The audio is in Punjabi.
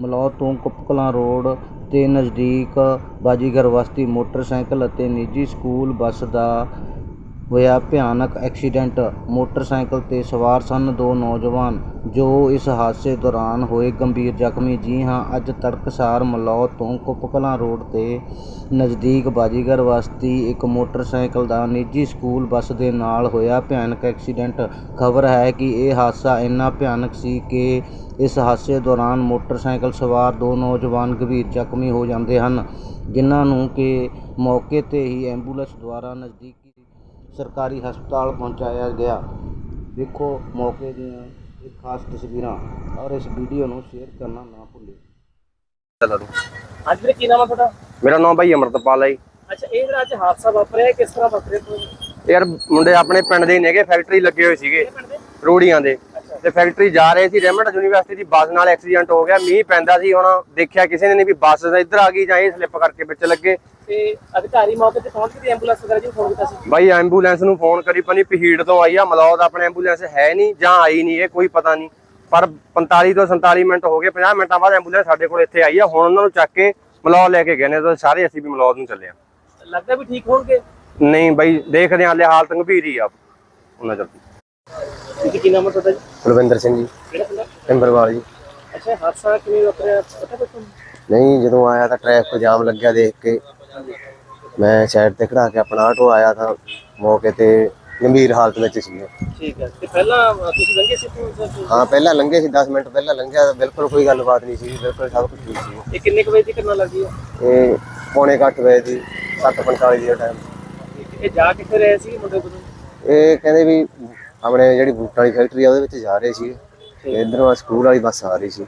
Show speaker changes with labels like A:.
A: ਮਲੌਦ ਤੋਂ ਕੁਪਕਲਾਂ ਰੋਡ ਦੇ ਨਜ਼ਦੀਕ ਬਾਜੀਗਰ ਬਸਤੀ ਮੋਟਰਸਾਈਕਲ ਅਤੇ ਨਿੱਜੀ ਸਕੂਲ ਬੱਸ ਦਾ ਹੋਇਆ ਭਿਆਨਕ ਐਕਸੀਡੈਂਟ। ਮੋਟਰਸਾਈਕਲ ਤੇ ਸਵਾਰ ਸਨ ਦੋ ਨੌਜਵਾਨ, ਜੋ ਇਸ ਹਾਦਸੇ ਦੌਰਾਨ ਹੋਏ ਗੰਭੀਰ ਜ਼ਖਮੀ। ਜੀ ਹਾਂ, ਅੱਜ ਤੜਕਸਾਰ ਮਲੌਦ ਤੋਂ ਕੁਪਕਲਾਂ ਰੋਡ ਤੇ ਨਜ਼ਦੀਕ ਬਾਜੀਗਰ ਬਸਤੀ ਇੱਕ ਮੋਟਰਸਾਈਕਲ ਦਾ ਨਿੱਜੀ ਸਕੂਲ ਬੱਸ ਦੇ ਨਾਲ ਹੋਇਆ ਭਿਆਨਕ ਐਕਸੀਡੈਂਟ। ਖਬਰ ਹੈ ਕਿ ਇਹ ਹਾਦਸਾ ਇੰਨਾ ਭਿਆਨਕ ਸੀ ਕਿ ਇਸ ਹਾਦਸੇ ਦੌਰਾਨ ਮੋਟਰਸਾਈਕਲ ਸਵਾਰ ਦੋ ਨੌਜਵਾਨ ਗੰਭੀਰ ਜ਼ਖਮੀ ਹੋ ਜਾਂਦੇ ਹਨ, ਜਿਨ੍ਹਾਂ ਨੂੰ ਕਿ ਮੌਕੇ ਤੇ ਹੀ ਐਂਬੂਲੈਂਸ ਦੁਆਰਾ ਨਜ਼ਦੀਕੀ ਸਰਕਾਰੀ ਹਸਪਤਾਲ ਪਹੁੰਚਾਇਆ ਗਿਆ। ਦੇਖੋ ਮੌਕੇ ਦੀਆਂ ਇਹ ਖਾਸ ਤਸਵੀਰਾਂ ਔਰ ਇਸ ਵੀਡੀਓ ਨੂੰ ਸ਼ੇਅਰ ਕਰਨਾ ਨਾ ਭੁੱਲਿਓ।
B: ਚੱਲ ਤੂੰ
C: ਅੱਜ ਵੀਰੇ ਕੀ ਨਾਮ ਆ ਤੁਹਾਡਾ?
B: ਮੇਰਾ ਨਾਮ ਭਾਈ ਅਮਰਤਪਾਲ ਹੈ ਜੀ।
C: ਅੱਛਾ ਇਹ ਜਿਹੜਾ ਅੱਜ ਹਾਦਸਾ ਵਾਪਰਿਆ ਇਹ ਕਿਸ ਤਰ੍ਹਾਂ ਵਾਪਰਿਆ
B: ਯਾਰ ਮੁੰਡੇ ਆਪਣੇ ਪਿੰਡ ਦੇ ਹੀ ਨੇਗੇ ਫੈਕਟਰੀ ਲੱਗੇ ਹੋਏ ਸੀਗੇ
C: ਪਿੰਡ ਦੇ?
B: ਰੋੜੀਆਂ ਦੇ। ਤੇ ਫੈਕਟਰੀ ਜਾ ਰਹੇ ਸੀ ਰੈਮੰਡ ਯੂਨੀਵਰਸਿਟੀ ਦੀ ਬੱਸ ਨਾਲ ਐਕਸੀਡੈਂਟ ਹੋ ਗਿਆ ਮੀਂਹ ਪੈਂਦਾ ਸੀ ਹੁਣ ਦੇਖਿਆ ਕਿਸੇ ਨੇ ਨਹੀਂ ਵੀ ਬੱਸ ਇੱਧਰ ਆ ਗਈ ਜਾਂ ਇਹ ਸਲਿੱਪ ਕਰਕੇ ਵਿੱਚ ਲੱਗੇ।
C: ਤੇ ਅਧਿਕਾਰੀ ਮੌਕੇ ਤੇ ਪਹੁੰਚ ਕੇ ਐਂਬੂਲੈਂਸ ਵਗੈਰਾ ਜੀ ਫੋਨ ਕੀਤਾ ਸੀ?
B: ਬਾਈ ਐਂਬੂਲੈਂਸ ਨੂੰ ਫੋਨ ਕਰੀ ਪਨੀ ਪਹੀੜ ਤੋਂ ਆਈ ਆ ਮਲੌਦ ਆਪਣੇ ਐਂਬੂਲੈਂਸ ਹੈ ਨਹੀਂ ਜਾਂ ਆਈ ਨਹੀਂ ਇਹ ਕੋਈ ਪਤਾ ਨਹੀਂ ਪਰ 45 ਤੋਂ 47 ਮਿੰਟ ਹੋ ਗਏ 50 ਮਿੰਟਾਂ ਬਾਅਦ ਐਂਬੂਲੈਂਸ ਸਾਡੇ ਕੋਲ ਇੱਥੇ ਆਈ ਆ ਹੁਣ ਉਹਨਾਂ ਨੂੰ ਚੱਕ ਕੇ ਮਲੌਦ ਲੈ ਕੇ ਗਏ ਨੇ ਤਾਂ ਸਾਰੇ ਅਸੀਂ ਵੀ ਮਲੌਦ ਨੂੰ ਚੱਲੇ ਆ।
C: ਲੱਗਦਾ ਵੀ ਠੀਕ ਹੋਣਗੇ?
B: ਨਹੀਂ ਬਾਈ ਦੇਖਦੇ ਹਾਂ ਹਾਲੇ ਹਾਲਤ ਗੰਭੀਰ ਹੀ ਆ ਉਹਨਾਂ ਚੱਲਦੀ
C: ਜੀ ਕੀ ਨਾਮ ਆ ਤੁਹਾਡਾ ਜੀ?
D: ਕੁਲਵਿੰਦਰ ਸਿੰਘ ਜੀ।
C: ਕਿਹੜਾ ਪਿੰਡ ਆ?
D: ਟਿੰਬਰਵਾਲ ਜੀ।
C: ਅੱਛਾ ਹਾਦਸਾ ਕਿਵੇਂ ਵਾਪਰਿਆ ਪਤਾ ਤੁਹਾਨੂੰ?
D: ਨਹੀਂ ਜਦੋਂ ਆਇਆ ਤਾਂ ਟ੍ਰੈਫਿਕ ਜਾਮ ਲੱਗਿਆ ਦੇਖ ਕੇ। ਮੈਂ ਸਾਈਡ ਤੇ ਖੜਾ ਕੇ ਆਪਣਾ ਆਟੋ ਆਇਆ ਤਾਂ ਮੌਕੇ ਤੇ ਗੰਭੀਰ ਹਾਲਤ ਵਿੱਚ ਸੀ
C: ਠੀਕ ਹੈ। ਤੇ ਪਹਿਲਾਂ ਤੁਸੀਂ ਲੰਘੇ ਸੀ
D: ਹਾਂ ਪਹਿਲਾਂ ਲੰਘੇ ਸੀ 10 ਮਿੰਟ ਪਹਿਲਾਂ ਲੰਘਿਆ ਬਿਲਕੁਲ ਕੋਈ ਗੱਲਬਾਤ ਨਹੀਂ ਸੀ ਬਿਲਕੁਲ ਸਭ ਕੁਝ ਠੀਕ ਸੀ
C: ਇਹ ਕਿੰਨੇ ਵਜੇ ਦੀ ਘਟਨਾ ਲੱਗੀ ਆ
D: ਇਹ ਪੌਣੇ ਕੁ ਅੱਠ ਵਜੇ ਦੀ 7:45 ਦੀ ਟਾਈਮ
C: ਇਹ ਜਾ ਕਿੱਥੇ ਰਹੇ ਸੀ ਮੁੰਡੇ ਕੋਲ?
D: ਇਹ ਕਹਿੰਦੇ ਵੀ ਆਪਣੇ ਜਿਹੜੀ ਬੂਟਾਂ ਵਾਲੀ ਫੈਕਟਰੀ ਆ ਉਹਦੇ ਵਿੱਚ ਜਾ ਰਹੇ ਸੀ। ਇਧਰੋਂ ਸਕੂਲ ਵਾਲੀ ਬੱਸ ਆ ਰਹੀ ਸੀ।